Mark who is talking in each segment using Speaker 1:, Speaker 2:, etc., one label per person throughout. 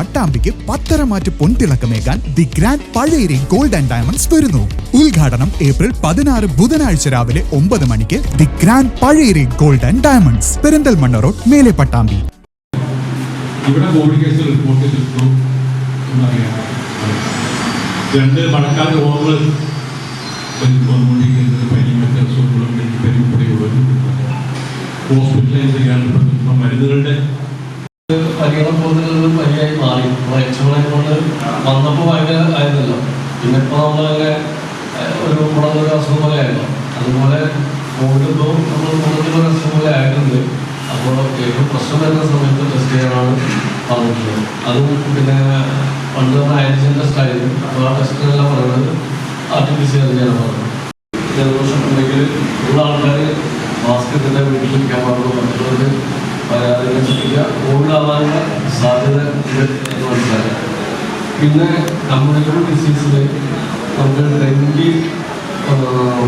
Speaker 1: പട്ടാമ്പിക്ക് പത്തരമാറ്റ് പൊൻതിളക്കമേകാൻ the grand Pazhayari gold and diamonds വരുന്നു. ഉദ്ഘാടനം ഏപ്രിൽ പതിനാറ് ബുധനാഴ്ച രാവിലെ ഒമ്പത് മണിക്ക് the grand Pazhayari gold and diamonds Perinthalmanna road മേലെ പട്ടാമ്പി.
Speaker 2: ഇവിടെ കോവിഡ് റിപ്പോർട്ട് എന്നറിയാം. രണ്ട് മഴക്കാല
Speaker 3: എച്ചുകളെ കൊണ്ട് വന്നപ്പോൾ ഭയങ്കര ആയിരുന്നല്ലോ. പിന്നെ ഇപ്പോൾ നമ്മളങ്ങനെ ഒരു കൂടുതലൊരു അസുഖം പോലെ ആയിരുന്നു അതുപോലെ കോവിഡ് ഇപ്പോൾ നമ്മൾ കൂടുതലൊരു അസുഖം പോലെ ആയിട്ടുണ്ട്. അപ്പോൾ ഏറ്റവും പ്രശ്നം വരുന്ന സമയത്ത് ടെസ്റ്റ് ചെയ്യാനാണ് പറഞ്ഞിട്ടുള്ളത്. അതും പിന്നെ പണ്ട് നമ്മൾ ആന്റിജൻ ടെസ്റ്റ് ആയിരുന്നു. അപ്പോൾ ആ ടെസ്റ്റിനെല്ലാം പറയുന്നത് R T P C R ചെയ്യാനാണ് പറഞ്ഞത്. ജലദോഷം ഉണ്ടെങ്കിൽ ഉള്ള ആൾക്കാർ മാസ്ക് തന്നെ വീട്ടിൽ വയ്ക്കാൻ പാടുള്ളൂ. മറ്റുള്ളവർ ശ്രമിക്കുക ശ്രദ്ധിക്കുക കോവിഡാവാനുള്ള സാധ്യത മനസ്സിലാക്കുക പിന്നെ കമ്മ്യൂണിക്കബിൾ ഡിസീസിൽ നമുക്ക് ഡെങ്കി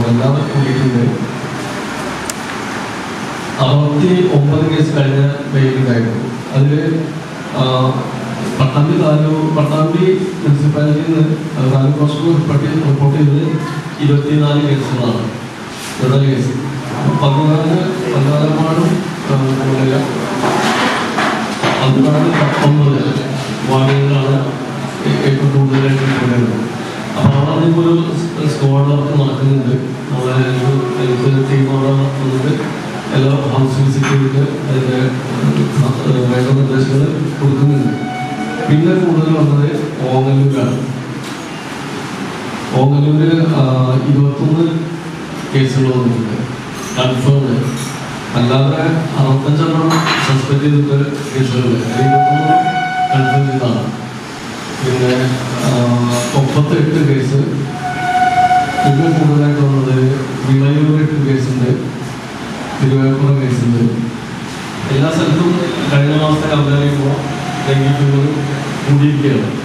Speaker 3: വല്ലാതെ കൂടിയിട്ടുണ്ട്. അറുപത്തി ഒമ്പത് കേസ് കഴിഞ്ഞ വെയിലുണ്ടായിരുന്നു അതിൽ പട്ടാമ്പി താലൂക്ക് പട്ടാമ്പി മുനിസിപ്പാലിറ്റിയിൽ നിന്ന് താലൂക്ക് ഹോസ്പിറ്റൽ റിപ്പോർട്ട് റിപ്പോർട്ട് ചെയ്തത് ഇരുപത്തിനാല് കേസുകളാണ് ഇരുപത്തിനാല് കേസ് പതിനാല് പതിനാലമാടും കൂടുതൽ പതിനാല് പത്തൊമ്പത്. വാർഡുകളാണ് ഏറ്റവും കൂടുതലായിട്ട് കൂടുതലുള്ളത് അപ്പോൾ അവിടെ അതിപ്പോൾ ഒരു സ്ക്വാഡ് വർക്ക് നടക്കുന്നുണ്ട്. ഹെൽത്ത് ടീം അവിടെ വന്നിട്ട് എല്ലാ ഹൗസ് വിസിറ്റുകൾക്ക് അതിന്റെ വേണ്ട നിർദ്ദേശങ്ങൾ കൊടുക്കുന്നുണ്ട്. പിന്നെ കൂടുതൽ വന്നത് ഓങ്ങല്ലൂരാണ്. ഓങ്ങല്ലൂര് ഇരുപത്തൊന്ന് കേസുകൾ വന്നിട്ടുണ്ട്. കൺഫേംഡ് അല്ലാതെ അറുപത്തഞ്ചെണ്ണം സസ്പെൻഡ് ചെയ്തിട്ട് കേസുകൾ ഇരുപത്തൊന്ന് കേസ്. പിന്നെ കൂടുതലായിട്ട് വന്നത് വിളയൂർ എട്ട് കേസുണ്ട്. തിരുവേപ്പുറം കേസുണ്ട്. എല്ലാ സ്ഥലത്തും കഴിഞ്ഞ മാസത്തെ കമ്പനി ഡെങ്കി ഫീവർ കൂടിയിരിക്കുകയാണ്.